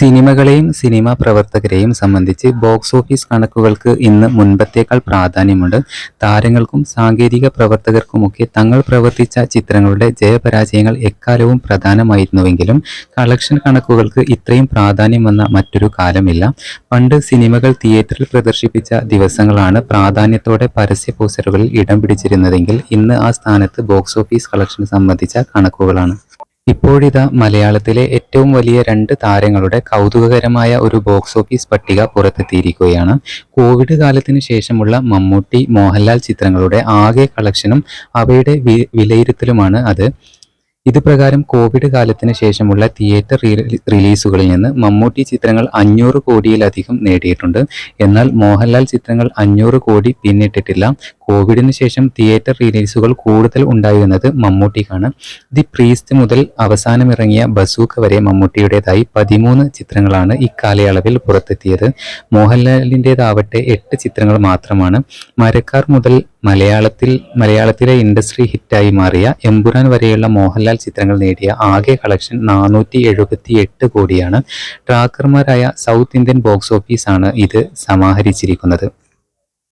സിനിമകളെയും cinema പ്രവർത്തകരെയും സംബന്ധിച്ച് box office കണക്കുകൾക്ക് ഇന്ന് മുൻപത്തേക്കാൾ പ്രാധാന്യമുണ്ട്. താരങ്ങൾക്കും സാങ്കേതിക പ്രവർത്തകർക്കുമൊക്കെ തങ്ങൾ പ്രവർത്തിച്ച ചിത്രങ്ങളുടെ ജയപരാജയങ്ങൾ എക്കാലവും പ്രധാനമായിരുന്നുവെങ്കിലും കളക്ഷൻ കണക്കുകൾക്ക് ഇത്രയും പ്രാധാന്യം വന്ന മറ്റൊരു കാലമില്ല. പണ്ട് സിനിമകൾ തിയേറ്ററിൽ പ്രദർശിപ്പിച്ച ദിവസങ്ങളാണ് പ്രാധാന്യത്തോടെ പരസ്യ പോസ്റ്ററുകളിൽ ഇടം പിടിച്ചിരുന്നതെങ്കിൽ ഇന്ന് ആ സ്ഥാനത്ത് ബോക്സ് ഓഫീസ് കളക്ഷൻ സംബന്ധിച്ച കണക്കുകളാണ്. ഇപ്പോഴിതാ മലയാളത്തിലെ ഏറ്റവും വലിയ രണ്ട് താരങ്ങളുടെ കൗതുകകരമായ ഒരു ബോക്സ് ഓഫീസ് പട്ടിക പുറത്തെത്തിയിരിക്കുകയാണ്. കോവിഡ് കാലത്തിന് ശേഷമുള്ള മമ്മൂട്ടി മോഹൻലാൽ ചിത്രങ്ങളുടെ ആകെ കളക്ഷനും അവയുടെ വിലയിരുത്തലുമാണ് അത്. ഇത് പ്രകാരം കോവിഡ് കാലത്തിന് ശേഷമുള്ള തിയേറ്റർ റിലീസുകളിൽ നിന്ന് മമ്മൂട്ടി ചിത്രങ്ങൾ അഞ്ഞൂറ് കോടിയിലധികം നേടിയിട്ടുണ്ട്. എന്നാൽ മോഹൻലാൽ ചിത്രങ്ങൾ അഞ്ഞൂറ് കോടി പിന്നിട്ടിട്ടില്ല. കോവിഡിന് ശേഷം തിയേറ്റർ റിലീസുകൾ കൂടുതൽ ഉണ്ടായിരുന്നത് മമ്മൂട്ടിക്കാണ്. ദി പ്രീസ്റ്റ് മുതൽ അവസാനമിറങ്ങിയ ബസൂക്ക വരെ മമ്മൂട്ടിയുടേതായി പതിമൂന്ന് ചിത്രങ്ങളാണ് ഇക്കാലയളവിൽ പുറത്തെത്തിയത്. മോഹൻലാലിന്റെതാവട്ടെ എട്ട് ചിത്രങ്ങൾ മാത്രമാണ്. മരക്കാർ മുതൽ മലയാളത്തിൽ മലയാളത്തിലെ ഇൻഡസ്ട്രി ഹിറ്റായി മാറിയ എമ്പുരാൻ വരെയുള്ള മോഹൻലാൽ ചിത്രങ്ങൾ നേടിയ ആകെ കളക്ഷൻ നാനൂറ്റി എഴുപത്തി എട്ട് കോടിയാണ്. ട്രാക്കർമാരായ സൗത്ത് ഇന്ത്യൻ ബോക്സ് ഓഫീസാണ് ഇത് സമാഹരിച്ചിരിക്കുന്നത്.